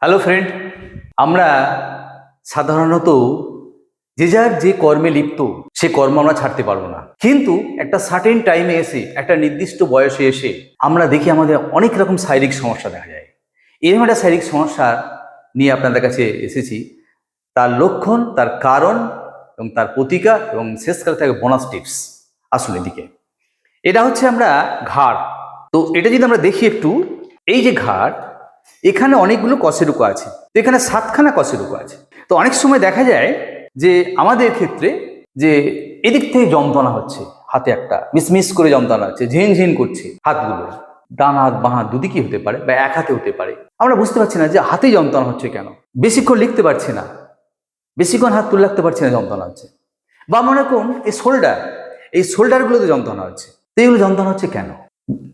Hello friend আমরা সাধারণত যে যার যে কর্মে লিপ্ত, সে কর্ম আমরা ছাড়তে পারব না। কিন্তু একটা সার্টেন টাইমে এসে, একটা নির্দিষ্ট বয়সে এসে, আমরা দেখি আমাদের অনেক রকম শারীরিক সমস্যা দেখা যায়। এরকম একটা শারীরিক সমস্যা নিয়ে আপনাদের কাছে এসেছি। তার লক্ষণ, তার কারণ এবং তার প্রতিকার এবং শেষকালে থাকে বোনাস টিপস আসুন এদিকে। এটা হচ্ছে আমরা ঘাড়। তো এটা যদি আমরা দেখি একটু, এই যে ঘাড় এখানে অনেকগুলো কশেরুকো আছে, তো এখানে সাতখানা কশেরুকো আছে। তো অনেক সময় দেখা যায় যে আমাদের ক্ষেত্রে যে এদিক থেকে যন্ত্রণা হচ্ছে, হাতে একটা মিসমিস করে যন্ত্রণা হচ্ছে, ঝিন ঝিন করছে হাতগুলো। ডান হাত, বাঁ হাত দুদিকেই হতে পারে বা এক হাতে হতে পারে? আমরা বুঝতে পারছি না যে হাতে যন্ত্রণা হচ্ছে কেন। বেশিক্ষণ লিখতে পারছি না। বেশিক্ষণ হাত তুলে রাখতে পারছি না যন্ত্রণা হচ্ছে। বা মনে করুন এই শোল্ডার, এই শোল্ডারগুলোতে যন্ত্রণা হচ্ছে। তো এগুলো যন্ত্রণা হচ্ছে কেন?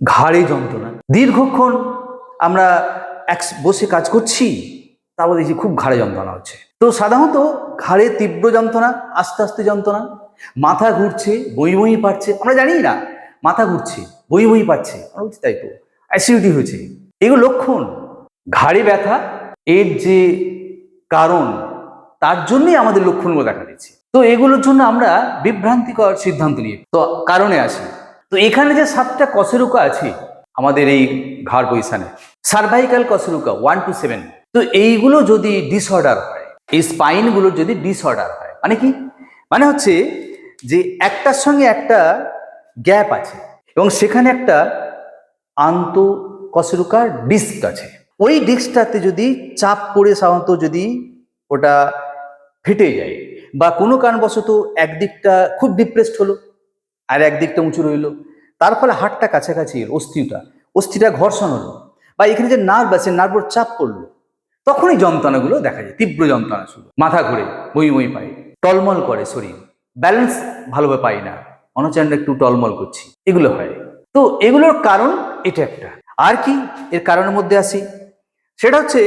ঘাড়ে যন্ত্রণা। দীর্ঘক্ষণ আমরা এক, বসে কাজ করছি তারপর দেখছি খুব ঘাড়ে যন্ত্রণা হচ্ছে। তো সাধারণত ঘাড়ে তীব্র যন্ত্রণা, আস্তে আস্তে যন্ত্রণা, মাথা ঘুরছে বই বই পাচ্ছে, আমরা জানি না, মাথা ঘুরছে বই বই পাচ্ছে, আমরা বলছি তাই তো অ্যাসিডিটি হয়েছে। এগুলো লক্ষণ, ঘাড়ে ব্যথা, এর যে কারণ, তার জন্যই আমাদের লক্ষণগুলো দেখা দিচ্ছে। তো এগুলোর জন্য আমরা বিভ্রান্তিকর সিদ্ধান্ত নিয়ে, তো কারণে আসি। তো এখানে যে সাতটা কশেরুকা আছে, আমাদের এই ঘাড় পজিশনে সার্ভাইকাল কশেরুকা ওয়ান টু সেভেন তো এইগুলো যদি ডিসঅর্ডার হয়, এই স্পাইনগুলো যদি ডিসঅর্ডার হয় মানে কি? মানে হচ্ছে যে একটার সঙ্গে একটা গ্যাপ আছে এবং সেখানে একটা আন্ত কশেরুকার ডিস্ক আছে। ওই ডিস্কটাতে যদি চাপ পড়ে সাধারণত যদি ওটা ফেটে যায় বা কোনো কারণবশত একদিকটা খুব ডিপ্রেসড হলো আর একদিকটা উঁচু রইল, তার ফলে হাটটা কাছাকাছি অস্থিটা অস্থিটা ঘর্ষণ হলো বা এখানে যে নার্ভ আছে নার্ভর চাপ পড়ল, তখনই যন্ত্রণাগুলো দেখা যায়, তীব্র যন্ত্রণা শুরু, মাথা ঘুরে বই বই পাই টলমল করে শরীর ব্যালেন্স ভালোভাবে পাই না অনচান্ড একটু টলমল করছি, এগুলো হয়। তো এগুলোর কারণ এটা একটা। আর কি এর কারণের মধ্যে আসি? সেটা হচ্ছে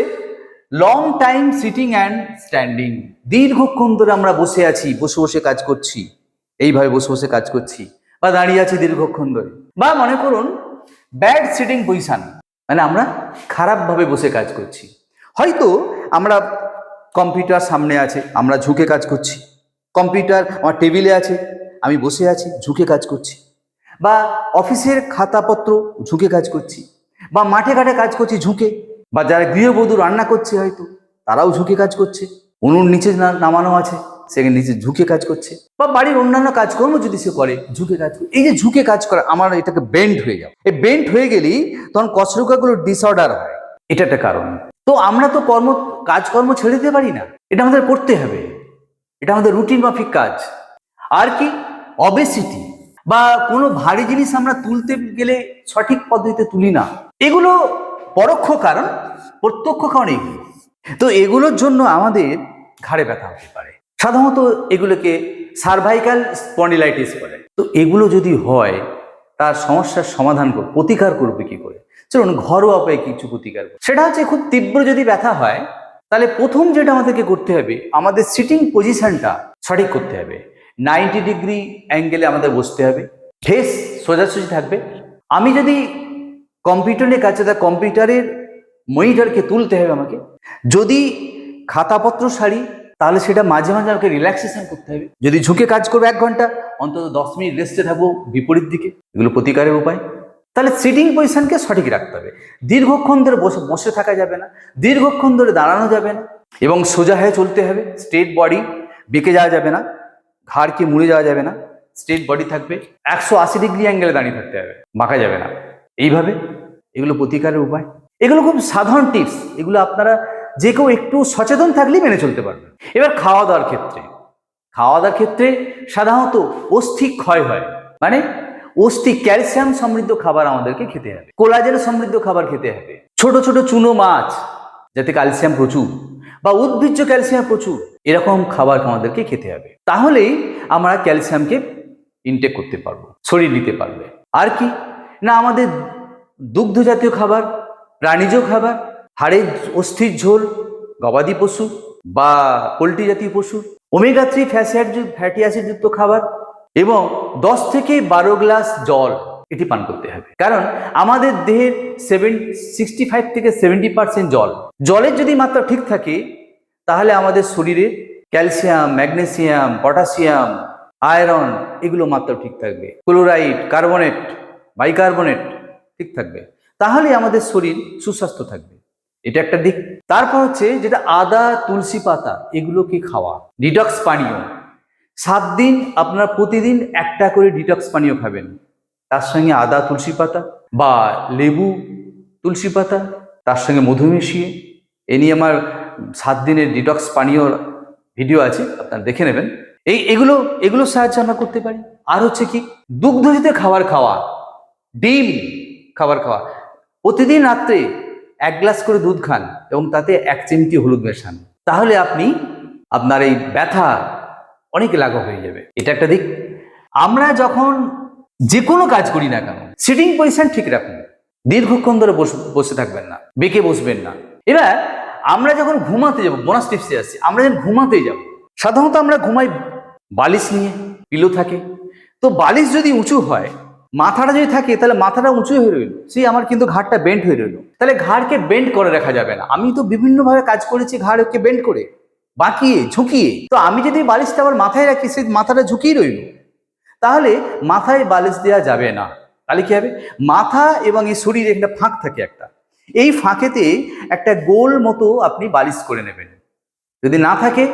long time sitting and standing দীর্ঘক্ষণ ধরে আমরা বসে আছি, বসে বসে কাজ করছি, এইভাবে বসে বসে কাজ করছি, বা দাঁড়িয়ে আছি দীর্ঘক্ষণ ধরে, বা মনে করুন ব্যাড সিটিং পজিশন মানে আমরা খারাপভাবে বসে কাজ করছি। হয়তো আমরা কম্পিউটার সামনে আছে, আমরা ঝুঁকে কাজ করছি। কম্পিউটার আমার টেবিলে আছে, আমি বসে আছি, ঝুঁকে কাজ করছি। বা অফিসের খাতাপত্র, ঝুঁকে কাজ করছি। বা মাঠে ঘাটে কাজ করছি, ঝুঁকে। বা যারা গৃহবধূ রান্না করছে হয়তো, তারাও ঝুঁকে কাজ করছে। উনুন নিচে নামানো আছে। সেখানে নিচে ঝুঁকে কাজ করছে। বা বাড়ির অন্যান্য কাজকর্ম যদি সে করে, ঝুঁকে কাজ করে। এই যে ঝুঁকে কাজ করা, আমার এটাকে বেন্ড হয়ে যাবে। এই বেন্ড হয়ে গেলেই তখন কসরুকাগুলো ডিসঅর্ডার হয়। এটা একটা কারণ। তো আমরা তো কর্ম, কাজকর্ম ছেড়ে দিতে পারি না। এটা আমাদের করতে হবে। এটা আমাদের রুটিন মাফিক কাজ। আর কি? অবেসিটি বা কোনো ভারী জিনিস আমরা তুলতে গেলে সঠিক পদ্ধতিতে তুলি না। এগুলো পরোক্ষ কারণ, প্রত্যক্ষ কারণ এগুলো। তো এগুলোর জন্য আমাদের ঘাড়ে ব্যথা হতে পারে। সাধারণত এগুলোকে সার্ভাইকাল স্পন্ডিলাইটিস বলে। তো এগুলো যদি হয়, তার সমস্যার সমাধান করবে, প্রতিকার করবে কি করে? চলুন, ঘরোয়া উপায়ে কিছু প্রতিকার। সেটা হচ্ছে, খুব তীব্র যদি ব্যথা হয়, তাহলে প্রথম যেটা আমাদেরকে করতে হবে, আমাদের সিটিং পজিশনটা সঠিক করতে হবে। নাইনটি ডিগ্রি অ্যাঙ্গেলে আমাদের বসতে হবে। ফেস সোজাসুজি থাকবে। আমি যদি কম্পিউটার নিয়ে কাছে তা কম্পিউটারের মনিটরকে তুলতে হবে আমাকে। যদি খাতাপত্র সারি তাহলে সেটা মাঝে মাঝে আমাকে রিল্যাক্সেশন করতে হবে। যদি ঝুঁকে কাজ করব এক ঘণ্টা, অন্তত দশ মিনিট রেস্টে থাকব বিপরীত দিকে, এগুলো প্রতিকারের উপায়। তাহলে সিটিং পজিশনকে সঠিক রাখতে হবে। দীর্ঘক্ষণ ধরে বসে বসে থাকা যাবে না। দীর্ঘক্ষণ ধরে দাঁড়ানো যাবে না। এবং সোজা হয়ে চলতে হবে। স্ট্রেট বডি বেঁকে যাওয়া যাবে না। ঘাড়কে মুড়ে যাওয়া যাবে না। স্ট্রেট বডি থাকবে। একশো আশি ডিগ্রি অ্যাঙ্গেলে দাঁড়িয়ে থাকতে হবে। বাঁকা যাবে না। এইভাবে এগুলো প্রতিকারের উপায়। এগুলো খুব সাধারণ টিপস এগুলো আপনারা যে কেউ একটু সচেতন থাকলেই মেনে চলতে পারবে। এবার খাওয়া দাওয়ার ক্ষেত্রে। খাওয়া দাওয়ার ক্ষেত্রে সাধারণত অস্থি ক্ষয় হয়। মানে অস্থি ক্যালসিয়াম সমৃদ্ধ খাবার আমাদেরকে খেতে হবে। কোলাজেন সমৃদ্ধ খাবার খেতে হবে। ছোট ছোট চুনো মাছ, যাতে ক্যালসিয়াম প্রচুর বা উদ্ভিজ্জ ক্যালসিয়াম প্রচুর, এরকম খাবার আমাদেরকে খেতে হবে। তাহলেই আমরা ক্যালসিয়ামকে ইনটেক করতে পারব শরীর নিতে পারবে। আর কি? না আমাদের দুগ্ধ জাতীয় খাবার, প্রাণীজ খাবার হাড়ের অস্থির ঝোল, গবাদি পশু বা পোলট্রি জাতীয় পশু, ওমেগা থ্রি ফ্যাসিয়ার ফ্যাটি অ্যাসিড যুক্ত খাবার এবং দশ থেকে বারো গ্লাস জল এটি পান করতে হবে। কারণ আমাদের দেহের সেভেন, সিক্সটি ফাইভ থেকে সেভেন্টি পার্সেন্ট জল, জলের যদি মাত্রা ঠিক থাকে, তাহলে আমাদের শরীরে ক্যালসিয়াম, ম্যাগনেসিয়াম, পটাশিয়াম, আয়রন এগুলো মাত্রা ঠিক থাকবে। ক্লোরাইড, কার্বনেট, বাইকার্বনেট ঠিক থাকবে। তাহলে আমাদের শরীর সুস্বাস্থ্য থাকবে। এটা একটা দিক। তারপর হচ্ছে যেটা আদা, তুলসী পাতা এগুলোকে খাওয়া? ডিটক্স পানীয়। সাত দিন আপনার প্রতিদিন একটা করে ডিটক্স পানীয় খাবেন। তার সঙ্গে আদা, তুলসী পাতা বা লেবু, তুলসী পাতা, তার সঙ্গে মধু মিশিয়ে। এ নিয়ে আমার সাত দিনের ডিটক্স পানীয় ভিডিও আছে, আপনারা দেখে নেবেন। এই এগুলো এগুলোর সাহায্যে আমরা করতে পারি। আর হচ্ছে কি দুগ্ধজাতীয় খাবার খাওয়া, ডিম খাবার খাওয়া। প্রতিদিন রাত্রে এক গ্লাস করে দুধ খান এবং তাতে এক চিমটি হলুদ মেশান। তাহলে আপনি আপনার এই ব্যথা অনেক লাঘব হয়ে যাবে। এটা একটা দিক। আমরা যখন যে কোনো কাজ করি না কেন সিটিং পজিশন ঠিক রাখুন। দীর্ঘক্ষণ ধরে বস- থাকবেন না, বেঁকে বসবেন না। এবার আমরা যখন ঘুমাতে যাব বোনাস টিপসে আসছি, আমরা যখন ঘুমাতে যাব, সাধারণত আমরা ঘুমাই বালিশ নিয়ে পিলো থাকে। তো বালিশ যদি উঁচু হয় মাথাটা যদি থাকে, তাহলে মাথাটা উঁচু হয়ে রইল। সেই আমার কিন্তু ঘাড়টা বেন্ড হয়ে রইল। তাহলে ঘাড়কে বেন্ড করে রাখা যাবে না। আমি তো বিভিন্নভাবে কাজ করেছি ঘাড়কে বেন্ড করে। বাঁকিয়ে, ঝুঁকিয়ে। তো আমি যদি বালিশটা আমার মাথায় রাখি সেই মাথাটা ঝুঁকিয়ে রইল। তাহলে মাথায় বালিশ দেওয়া যাবে না। তাহলে কি হবে? মাথা এবং এই শরীরে একটা ফাঁক থাকে একটা। এই ফাঁকেতে একটা গোল মতো আপনি বালিশ করে নেবেন। যদি না থাকে,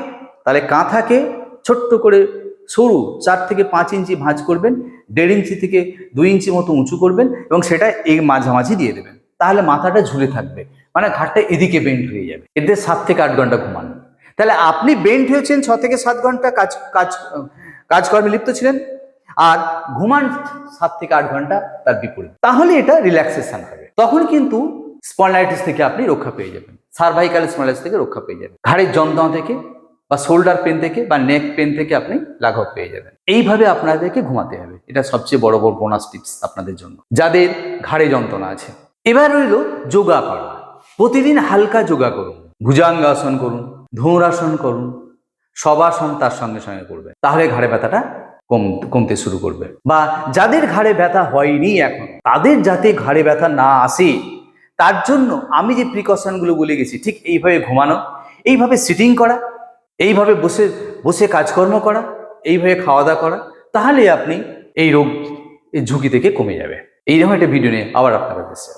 তাহলে কাঁথাকে ছোট্ট করে সরু চার থেকে পাঁচ ইঞ্চি ভাঁজ করবেন, দেড় ইঞ্চি থেকে দুই ইঞ্চি মতো উঁচু করবেন এবং সেটা এই মাঝামাঝি দিয়ে দেবেন। তাহলে মাথাটা ঝুলে থাকবে মানে ঘাটটা এদিকে বেন্ড হয়ে যাবে। এতে সাত থেকে আট ঘণ্টা ঘুমান। তাহলে আপনি বেন্ড হয়েছেন ছ থেকে সাত ঘণ্টা কাজ কাজ, কাজকর্মে লিপ্ত ছিলেন, আর ঘুমান সাত থেকে আট ঘণ্টা তার বিপরীত। তাহলে এটা রিল্যাক্সেশন হবে। তখন কিন্তু স্পন্ডাইটিস থেকে আপনি রক্ষা পেয়ে যাবেন। সার্ভাইকাল স্পন্ডাইটিস থেকে রক্ষা পেয়ে যাবেন। ঘাড়ের যন্ত্রণা থেকে বা শোল্ডার পেন থেকে বা নেক পেন থেকে আপনি লাঘব পেয়ে যাবেন। এইভাবে আপনাদেরকে ঘুমাতে হবে। এটা সবচেয়ে বড় বড় বোনাস টিপস আপনাদের জন্য। যাদের ঘাড়ে যন্ত্রণা আছে। এবার রইল যোগা করা প্রতিদিন হালকা যোগা করুন। ভুজাঙ্গাসন করুন ধনুরাসন করুন সবাসন তার সঙ্গে সঙ্গে করবেন। তাহলে ঘাড়ে ব্যথাটা কম, কমতে শুরু করবে। বা যাদের ঘাড়ে ব্যথা হয়নি এখন, তাদের যাতে ঘাড়ে ব্যথা না আসে, তার জন্য আমি যে প্রিকশনগুলো বলে গেছি, ঠিক এইভাবে ঘুমানো, এইভাবে সিটিং করা এইভাবে বসে বসে কাজকর্ম করা, এইভাবে খাওয়া দাওয়া করা তাহলে আপনি এই রোগ ঝুঁকি থেকে কমে যাবে। এইরকম একটা ভিডিও নিয়ে আবার আপনার কাছে।